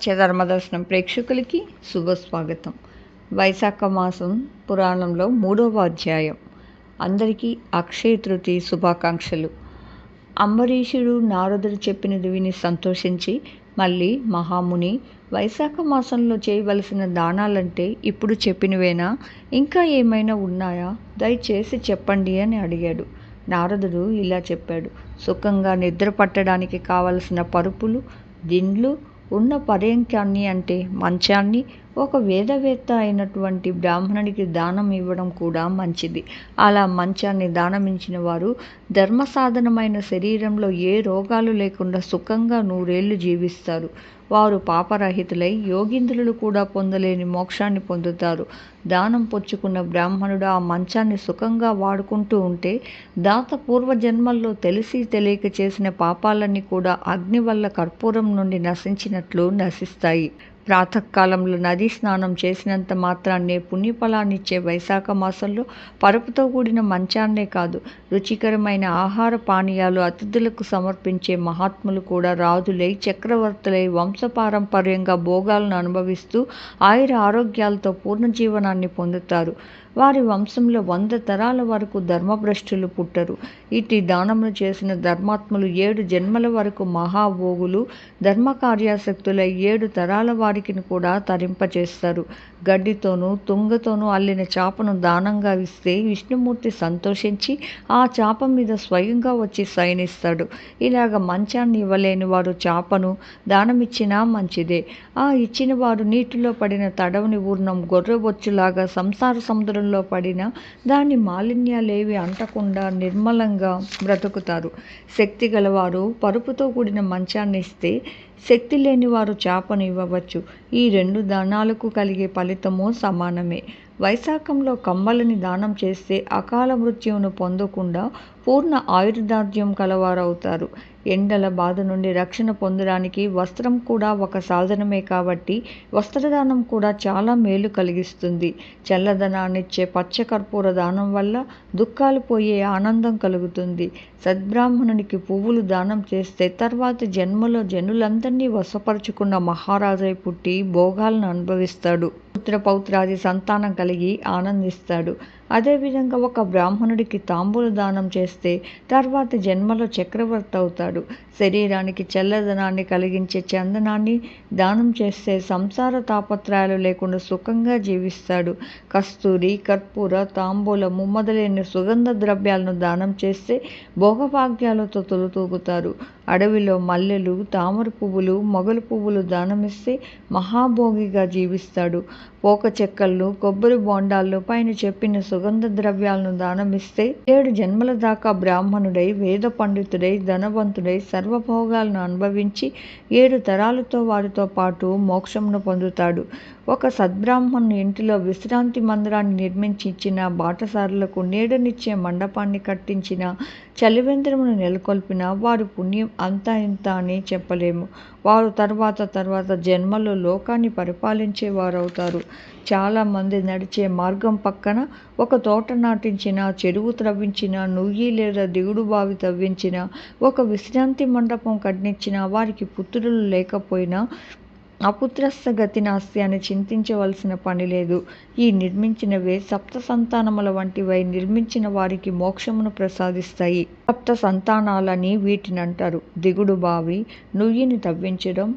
ధర్మదర్శనం ప్రేక్షకులకి శుభస్వాగతం. వైశాఖ మాసం పురాణంలో మూడవ అధ్యాయం. అందరికీ అక్షయ తృతీయ శుభాకాంక్షలు. అంబరీషుడు నారదుడు చెప్పినది విని సంతోషించి మళ్ళీ మహాముని వైశాఖ మాసంలో చేయవలసిన దానాలంటే ఇప్పుడు చెప్పినవేనా? ఇంకా ఏమైనా ఉన్నాయా? దయచేసి చెప్పండి అని అడిగాడు. నారదుడు ఇలా చెప్పాడు. సుఖంగా నిద్ర పట్టడానికి కావలసిన పరుపులు దిండ్లు ఉన్న పర్యంకాన్ని అంటే మంచాన్ని ఒక వేదవేత్త అయినటువంటి బ్రాహ్మణుడికి దానం ఇవ్వడం కూడా మంచిది. అలా మంచాన్ని దానమించిన వారు ధర్మ సాధనమైన శరీరంలో ఏ రోగాలు లేకుండా సుఖంగా నూరేళ్ళు జీవిస్తారు. వారు పాపరహితులై యోగింద్రులు కూడా పొందలేని మోక్షాన్ని పొందుతారు. దానం పుచ్చుకున్న బ్రాహ్మణుడు ఆ మంచాన్ని సుఖంగా వాడుకుంటూ ఉంటే దాత పూర్వజన్మల్లో తెలిసి తెలియక చేసిన పాపాలన్నీ కూడా అగ్ని వల్ల కర్పూరం నుండి నశించినట్లు నశిస్తాయి. ప్రాతకాలంలో నదీ స్నానం చేసినంత మాత్రాన్నే పుణ్యఫలాన్నిచ్చే వైశాఖ మాసంలో పరుపుతో కూడిన మంచాన్నే కాదు రుచికరమైన ఆహార పానీయాలు అతిథులకు సమర్పించే మహాత్ములు కూడా రాజులై చక్రవర్తులై వంశపారంపర్యంగా భోగాలను అనుభవిస్తూ ఆయుర ఆరోగ్యాలతో పూర్ణ జీవనాన్ని పొందుతారు. వారి వంశంలో వంద తరాల వరకు ధర్మభ్రష్టులు పుట్టరు. ఇటు దానములు చేసిన ధర్మాత్ములు ఏడు జన్మల వరకు మహాభోగులు ధర్మ కార్యాసక్తులై ఏడు తరాల వారికి కూడా తరింపచేస్తారు. గడ్డితోనూ తుంగతోనూ అల్లిన చాపను దానంగా ఇస్తే విష్ణుమూర్తి సంతోషించి ఆ చాప మీద స్వయంగా వచ్చి శయనిస్తాడు. ఇలాగ మంచాన్ని ఇవ్వలేని వారు చేపను దానమిచ్చినా మంచిదే. ఆ ఇచ్చిన వారు నీటిలో పడిన తడవని ఊర్ణం గొర్రెబొచ్చులాగా సంసార సముద్రం సముద్రంలో పడిన దాని మాలిన్యాలేవి అంటకుండా నిర్మలంగా బ్రతుకుతారు. శక్తి గలవారు పరుపుతో కూడిన మంచాన్ని ఇస్తే శక్తి లేని వారు చేపను ఇవ్వవచ్చు. ఈ రెండు దానాలకు కలిగే ఫలితము సమానమే. వైశాఖంలో కమ్మలని దానం చేస్తే అకాల మృత్యువును పొందకుండా పూర్ణ ఆయుర్దార్ఢ్యం కలవారవుతారు. ఎండల బాధ నుండి రక్షణ పొందడానికి వస్త్రం కూడా ఒక సాధనమే కాబట్టి వస్త్రదానం కూడా చాలా మేలు కలిగిస్తుంది. చల్లదనాన్నిచ్చే పచ్చకర్పూర దానం వల్ల దుఃఖాలు పోయే ఆనందం కలుగుతుంది. సద్బ్రాహ్మణునికి పువ్వులు దానం చేస్తే తర్వాత జన్మలో జనులందరినీ వశపరుచుకున్న మహారాజై పుట్టి భోగాలను అనుభవిస్తాడు. పుత్ర పౌత్రాది సంతానం కలిగి ఆనందిస్తాడు. అదేవిధంగా ఒక బ్రాహ్మణుడికి తాంబూల దానం చేస్తే తర్వాత జన్మలో చక్రవర్తి అవుతాడు. శరీరానికి చల్లదనాన్ని కలిగించే చందనాన్ని దానం చేస్తే సంసార తాపత్రయాలు లేకుండా సుఖంగా జీవిస్తాడు. కస్తూరి కర్పూర తాంబూలము మొదలైన సుగంధ ద్రవ్యాలను దానం చేస్తే భోగభాగ్యాలతో తొలుతూగుతారు. అడవిలో మల్లెలు తామర పువ్వులు మొగలు పువ్వులు దానమిస్తే మహాభోగిగా జీవిస్తాడు. పోక చెక్కలను కొబ్బరి బోండాలను పైన చెప్పిన సుగంధ ద్రవ్యాలను దానమిస్తే ఏడు జన్మల దాకా బ్రాహ్మణుడై వేద పండితుడై ధనవంతుడై సర్వభోగాలను అనుభవించి ఏడు తరాలతో వారితో పాటు మోక్షమును పొందుతాడు. ఒక సద్బ్రాహ్మణుని ఇంటిలో విశ్రాంతి మందిరాన్ని నిర్మించి ఇచ్చిన బాటసారులకు నీడనిచ్చే మండపాన్ని కట్టించిన చలివేంద్రమును నెలకొల్పిన వారు పుణ్యం అంతా ఇంత అని చెప్పలేము. వారు తర్వాత తర్వాత జన్మలో లోకాన్ని పరిపాలించే వారవుతారు. చాలామంది నడిచే మార్గం పక్కన ఒక తోట నాటించిన చెరువు త్రవ్వించిన నుయ్యి లేదా దిగుడు బావి తవ్వించిన ఒక విశ్రాంతి మండపం కట్టించిన వారికి పుత్రులు లేకపోయినా అపుత్రస్థ గతి నాస్తి అని చింతించవలసిన పని లేదు. ఈ నిర్మించినవే సప్త సంతానముల వంటివై నిర్మించిన వారికి మోక్షమును ప్రసాదిస్తాయి. సప్త సంతానాలని వీటిని అంటారు దిగుడు బావి నుయ్యిని తవ్వించడం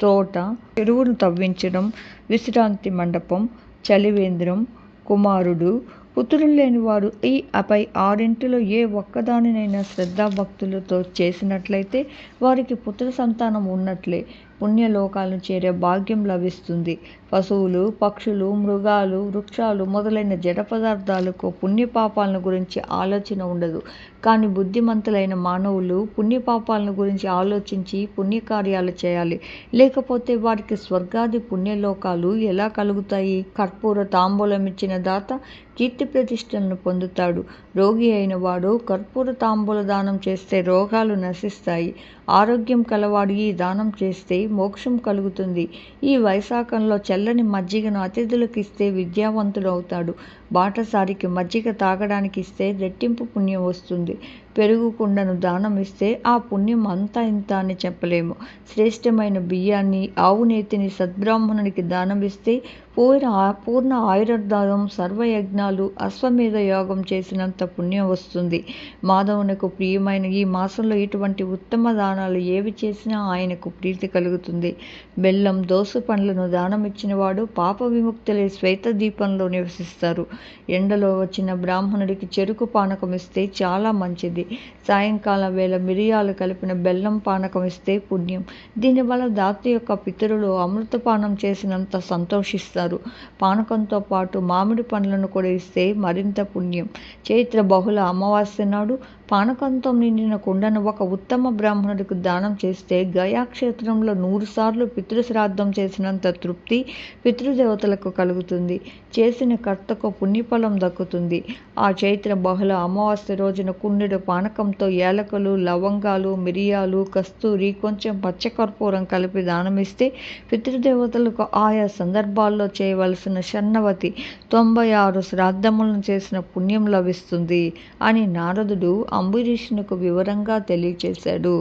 తోట చెరువును తవ్వించడం విశ్రాంతి మండపం చలివేంద్రం కుమారుడు పుత్రులు లేని వారు ఈ అపై ఆరింటిలో ఏ ఒక్కదానినైనా శ్రద్ధాభక్తులతో చేసినట్లయితే వారికి పుత్ర సంతానం ఉన్నట్లే. పుణ్యలోకాలను చేరే భాగ్యం లభిస్తుంది. పశువులు పక్షులు మృగాలు వృక్షాలు మొదలైన జడ పదార్థాలకు పుణ్యపాపాలను గురించి ఆలోచన ఉండదు. కానీ బుద్ధిమంతులైన మానవులు పుణ్యపాపాలను గురించి ఆలోచించి పుణ్యకార్యాలు చేయాలి. లేకపోతే వారికి స్వర్గాది పుణ్యలోకాలు ఎలా కలుగుతాయి? కర్పూర తాంబూలం ఇచ్చిన దాత కీర్తి ప్రతిష్టలను పొందుతాడు. రోగి అయిన వాడు కర్పూర తాంబూల దానం చేస్తే రోగాలు నశిస్తాయి. ఆరోగ్యం కలవాడు ఈ దానం చేస్తే మోక్షం కలుగుతుంది. ఈ వైశాఖంలో చల్లని మజ్జిగను అతిథులకు ఇస్తే విద్యావంతుడు అవుతాడు. బాటసారికి మజ్జిగ తాగడానికి ఇస్తే రెట్టింపు పుణ్యం వస్తుంది. పెరుగు కుండను దానం ఇస్తే ఆ పుణ్యం అంతా ఇంత అని చెప్పలేము. శ్రేష్టమైన బియ్యాన్ని ఆవు నేతిని సద్బ్రాహ్మణునికి దానం ఇస్తే పూర్ణ పూర్ణ ఆయుర్దాయం సర్వయజ్ఞాలు అశ్వమేధ యోగం చేసినంత పుణ్యం వస్తుంది. మాధవునకు ప్రియమైన ఈ మాసంలో ఇటువంటి ఉత్తమ దానాలు ఏవి చేసినా ఆయనకు ప్రీతి కలుగుతుంది. బెల్లం దోసు పండ్లను దానమిచ్చిన వాడు పాప విముక్తులే శ్వేత దీపంలో నివసిస్తారు. ఎండలో వచ్చిన బ్రాహ్మణుడికి చెరుకు పానకం ఇస్తే చాలా మంచిది. సాయంకాలం వేళ మిరియాలు కలిపిన బెల్లం పానకం ఇస్తే పుణ్యం. దీనివల్ల దాత యొక్క పితరులు అమృతపానం చేసినంత సంతోషిస్తారు. పానకంతో పాటు మామిడి పండ్లను కూడా ఇస్తే మరింత పుణ్యం. చైత్ర బహుళ అమావాస్య నాడు పానకంతో నిండిన కుండను ఒక ఉత్తమ బ్రాహ్మణుడికి దానం చేస్తే గయా క్షేత్రంలో నూరు పితృశ్రాద్ధం చేసినంత తృప్తి పితృదేవతలకు కలుగుతుంది. చేసిన కర్తకు పుణ్యఫలం దక్కుతుంది. ఆ చైత్ర బహుళ అమావాస్య రోజున కుండెడు పానకంతో ఏలకలు లవంగాలు మిరియాలు కస్తూరి కొంచెం పచ్చకర్పూరం కలిపి దానమిస్తే పితృదేవతలకు ఆయా సందర్భాల్లో చేయవలసిన షన్నవతి తొంభై ఆరు శ్రాద్ధములను చేసిన పుణ్యం లభిస్తుంది అని నారదుడు అంబరీషునకు వివరంగా తెలియచేశాడు.